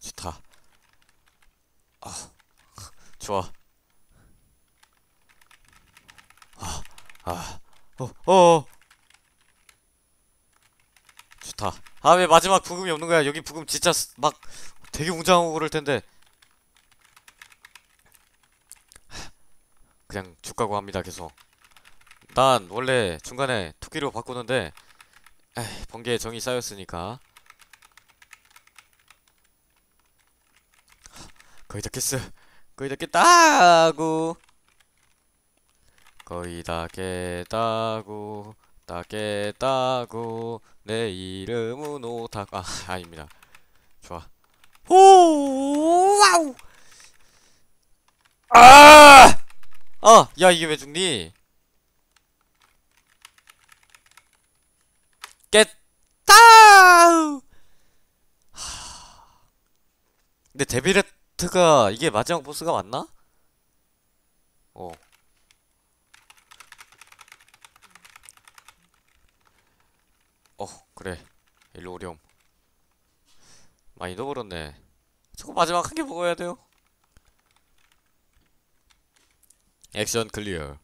좋다. 아, 좋아. 아, 아, 어, 어. 좋다. 아, 왜 마지막 부금이 없는 거야? 여기 부금 진짜 스- 막 되게 웅장하고 그럴 텐데. 그냥 죽 가고 합니다, 계속. 난 원래 중간에 토끼로 바꾸는데, 에이, 번개에 정이 쌓였으니까. 거의 다 깼어. 거의 다 깼다고. 거의 다 깼다고. 다 깼다고. 내 이름은 오타ku. 아, 아닙니다. 좋아. 오, 와우. 아! 아, 야, 이게 왜 죽니? 깼다! 하... 근데 데빌 레트가 이게 마지막 보스가 맞나? 어. 어, 그래. 일로 오렴. 많이 넣어버렸네. 저거 마지막 한 개 먹어야 돼요. 액션 클리어.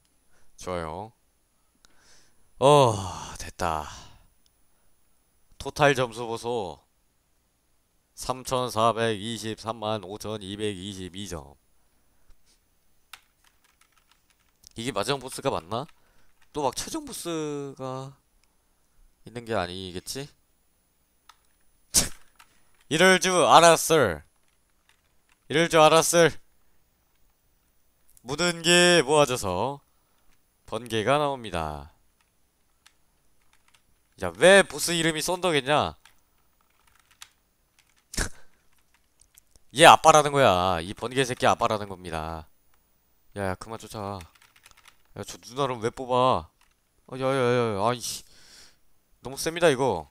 좋아요. 어, 됐다. 토탈 점수 보소. 3423만 5222점. 이게 마지막 보스가 맞나? 또 막 최종 보스가 있는 게 아니겠지? 이럴 줄 알았을. 이럴 줄 알았을. 모든 게 모아져서 번개가 나옵니다. 야, 왜 보스 이름이 썬더겠냐? 얘 아빠라는 거야. 이 번개 새끼 아빠라는 겁니다. 야, 야, 그만 쫓아. 야, 저 누나를 왜 뽑아? 아, 야, 야, 야, 아이씨. 너무 셉니다, 이거.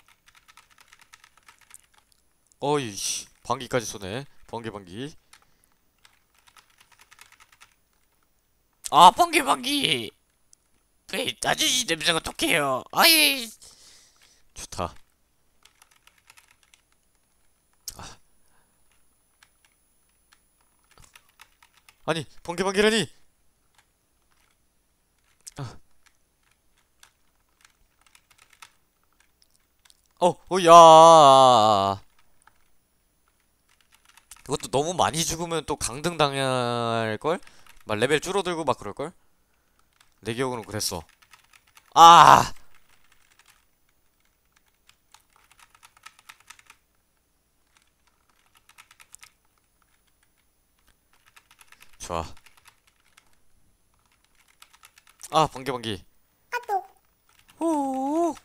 어이씨. 방귀까지 쏘네. 번개, 방귀. 아, 번개, 방귀! 왜, 아저씨 냄새가 독해요. 아이! 좋다. 아니, 번개, 방귀라니! 아. 어, 어, 야. 그것도 너무 많이 죽으면 또 강등 당할걸? 막 레벨 줄어들고 막 그럴걸? 내 기억으로 그랬어. 아! 좋아. 아, 번개 번개. 오.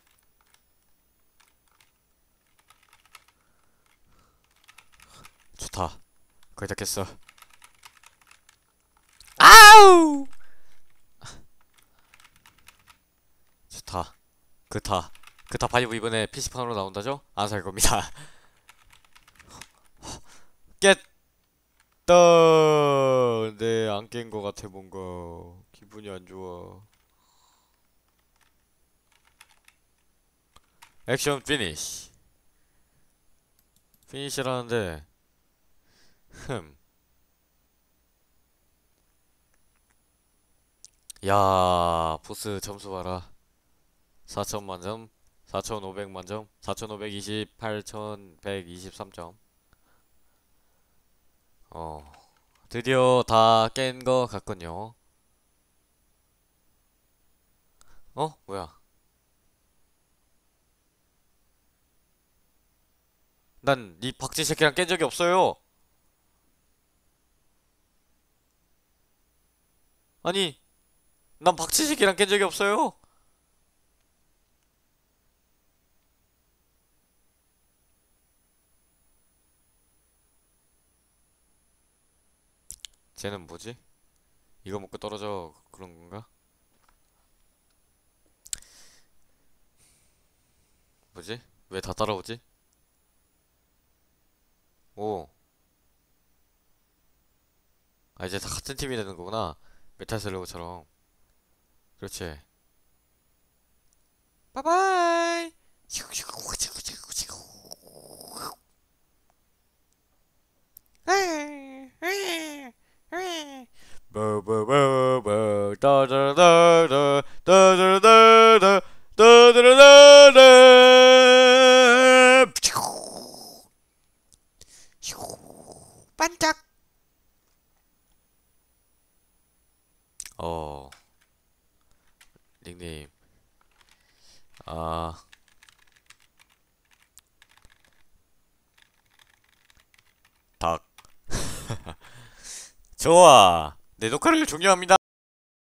좋다. 거의 다 깼어. 아우! 좋다. 그타. 그타 파이브 이번에 PC판으로 나온다죠? 안 살 겁니다. 깼다! 깬거 같아, 뭔가. 기분이 안 좋아. 액션 피니쉬. 피니쉬라는데, 흠. 야, 보스 점수 봐라. 4천 만 점, 4,500 만 점, 4,528,123점. 어, 드디어 다 깬 거 같군요. 어? 뭐야? 난 이 박쥐 새끼랑 깬 적이 없어요. 아니, 난 박쥐 새끼랑 깬 적이 없어요. 쟤는 뭐지? 이거 먹고 떨어져 그런 건가? 뭐지? 왜 다 따라오지? 오. 아, 이제 다 같은 팀이 되는 거구나. 메탈 슬러그처럼. 그렇지. 빠바이! 따다라다라 반짝. 어. 닉네임. 아. 닭. 좋아 내 녹화를 종료합니다